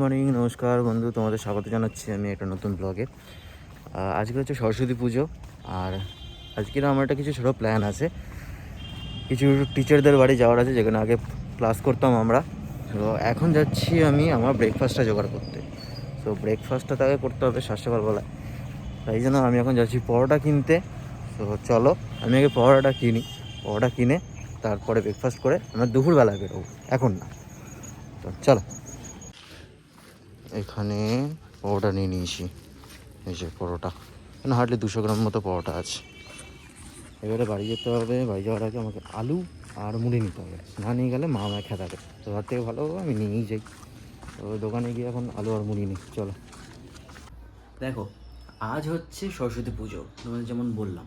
Morning নমস্কার বন্ধু, তোমাদের স্বাগত জানাচ্ছি আমি একটা নতুন ব্লগে আজকে হচ্ছে সরস্বতী পুজো, আর আজকের আমার একটা কিছু ছোটো প্ল্যান আছে। কিছু টিচারদের বাড়ি যাওয়ার আছে, যেখানে আগে ক্লাস করতাম আমরা। তো এখন যাচ্ছি আমি আমার ব্রেকফাস্টটা জোগাড় করতে। তো ব্রেকফাস্টটা তাকে করতে হবে সাত সকালবেলায় তাই জন্য আমি এখন যাচ্ছি পরোটা কিনতে। তো চলো, আমি আগে পরোটাটা কিনি, পরোটা কিনে তারপরে ব্রেকফাস্ট করে আমরা দুপুরবেলা বেরোবো, এখন না। তো চলো। এখানে পরোটা নিয়ে নিয়েছি। এই যে পরোটা। এখানে হার্ডলি দুশো গ্রাম মতো পরোটা আছে। এবারে বাড়ি যেতে হবে। বাড়ি যাওয়ার আগে আমাকে আলু আর মুড়ি নিতে হবে। না নিয়ে গেলে মা আমায় খেতাবে। তো তার থেকে ভালো হবে আমি নিয়েই যাই। তো দোকানে গিয়ে এখন আলু আর মুড়ি নিই। চলো। দেখো, আজ হচ্ছে সরস্বতী পুজো। তোমাদের যেমন বললাম।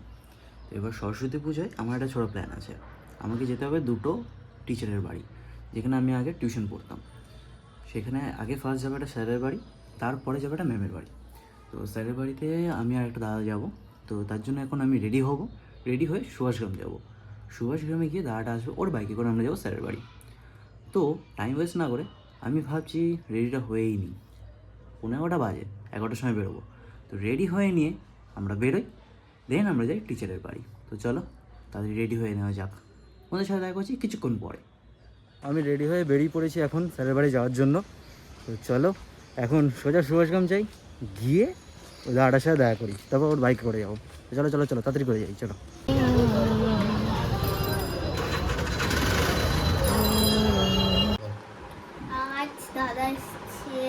তো এবার সরস্বতী পুজোয় আমার একটা ছোটো প্ল্যান আছে। আমাকে যেতে হবে দুটো টিচারের বাড়ি, যেখানে আমি আগে টিউশন পড়তাম। সেখানে আগে ফার্স্ট যাবে একটা স্যারের বাড়ি, তারপরে যাবে একটা ম্যামের বাড়ি। তো স্যারের বাড়িতে আমি আর একটা দাদা যাব। তো তার জন্য এখন আমি রেডি হব। রেডি হয়ে সুভাষগ্রাম যাব। সুভাষগ্রামে গিয়ে দাদাটা আসবে ওর বাইকে করে আমরা যাব স্যারের বাড়ি। তো টাইম ওয়েস্ট না করে আমি ভাবছি রেডিটা হয়েই নিই। পনেরো এগারোটা বাজে, এগারোটার সময় বেরোবো। তো রেডি হয়ে নিয়ে আমরা বেরোই দেন আমরা যাই টিচারের বাড়ি। তো চলো তাদের রেডি হয়ে নেওয়া যাক। ওদের সাথে দেখা করছি কিছুক্ষণ পরে। আমি রেডি হয়ে বেরিয়ে পড়েছি এখন স্যারের বাড়ি যাওয়ার জন্য। তো চলো এখন সোজা সুভাষগ্রাম যাই গিয়ে ওই দাদাটার সাথে দেখা করি। তারপর ওর বাইক করে যাব। চলো চলো চলো তাড়াতাড়ি করে যাই চলো। আজ দাদা এসছে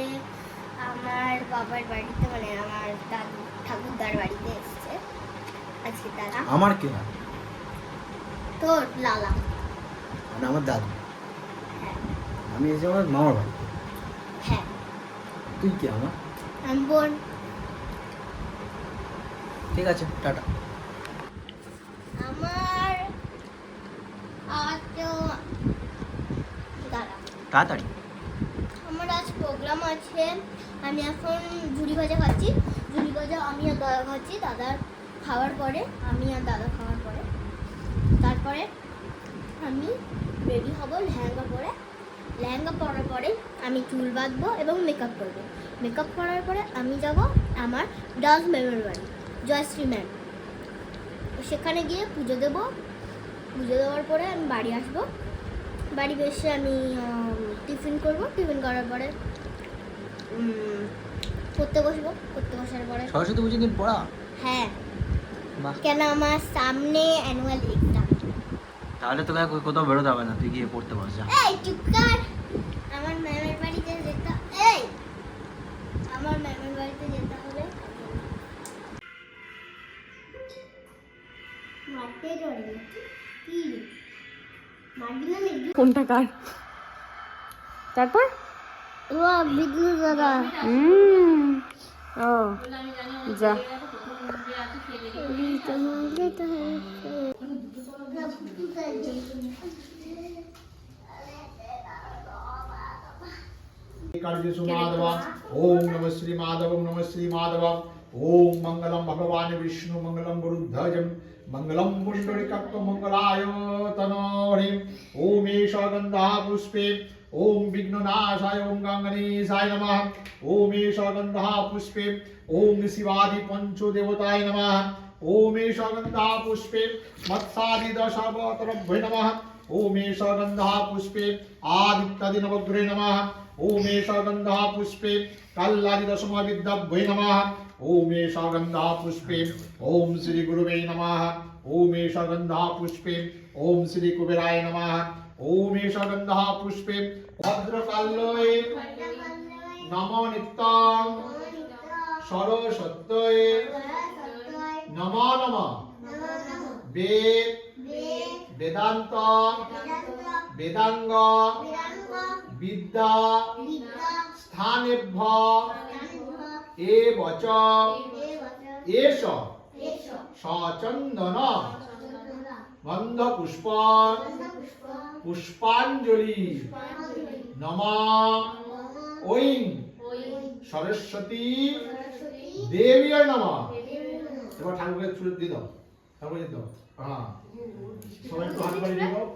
আমার বাবার বাড়িতে মানে আমার দাদু ঠাকুরদার বাড়িতে এসছে। আজকে দাদা। আমার কে? তোর লালা। মানে আমার দাদু। আমি এসে আমার মামার বাড়ি হ্যাঁ। তুই কে আমার? আমি বোন। ঠিক আছে টাটা। আমার তাড়াতাড়ি। আমার আজ প্রোগ্রাম আছে। আমি এখন ঝুড়ি ভাজা খাচ্ছি। ঝুড়ি ভাজা আমি আর দাদা খাচ্ছি। দাদার খাওয়ার পরে আমি আর দাদা খাওয়ার পরে। তারপরে আমি রেডি হব লেহেঙ্গা পরে। লেহেঙ্গা পরার পরে আমি চুল বাঁধবো এবং মেকআপ করব। মেকআপ করার পরে আমি যাব আমার ডান্স ম্যামের বাড়ি জয়শ্রী ম্যাম সেখানে গিয়ে পুজো দেবো। পুজো দেওয়ার পরে আমি বাড়ি আসব। বাড়ি এসে আমি টিফিন করব। টিফিন করার পরে পড়তে বসবো। পড়তে বসার পরে সরস্বতী পুজো দিন পড়া? হ্যাঁ। কেন আমার সামনে অ্যানুয়াল এক্সাম তাহলে তোকে কোথাও বেরোতে হবে না তুই গিয়ে পড়তে পারছ যা। এই চুপ কর। আমার ম্যামের বাড়িতে যেতে এই আমার ম্যামের বাড়িতে যেতে হবে। মারতে জড়ে কি মারবি না নাকি কোনটা কার? তারপর? দাদা। হুম। ও যা। कार्जेषु माधव ओम नमः श्री माधव नमः श्री माधव ओम मंगलम भगवान विष्णु मंगलम गुरुध्वजम मंगलम पुंडरीकत्व मंगलाय तनोहरि ओम एष गन्धा पुष्पे ओम विघ्ननाशाय ओम गङ्गणेशाय नमः ओम एष गन्धा पुष्पे ओम शिवादि पंचो देवताय नमः ओम एष गन्धा पुष्पे मत्सादि दशावतरभ्य नमः ओम एष गन्धा पुष्पे आदित्यादि नवग्रहे नमः ओम एष गन्धा पुष्पे कल्लादि दशम विद्याभ्यै नमः ओम एष गन्धा पुष्पे ओम श्री गुरुवे नमः ओम एष गन्धा पुष्पे ओम श्री कुबेराय नमः ओम एष गन्धा पुष्पे भद्रकाल्लोय नमो नित्यं सरस्वत्यै नमो नमः वेद वेदांत वेदांग বিদ্যা স্থানেভ্য এ বচ এষ সচন্দন বন্ধ পুষ্প পুষ্পাঞ্জলি নম ঐং সরস্বতী দেবী নম এবার ঠাকুরের চুলে দিয়ে দাও। ঠাকুরের দাও। হ্যাঁ। সবাই একটু হাত বাড়িয়ে দিয়ে দাও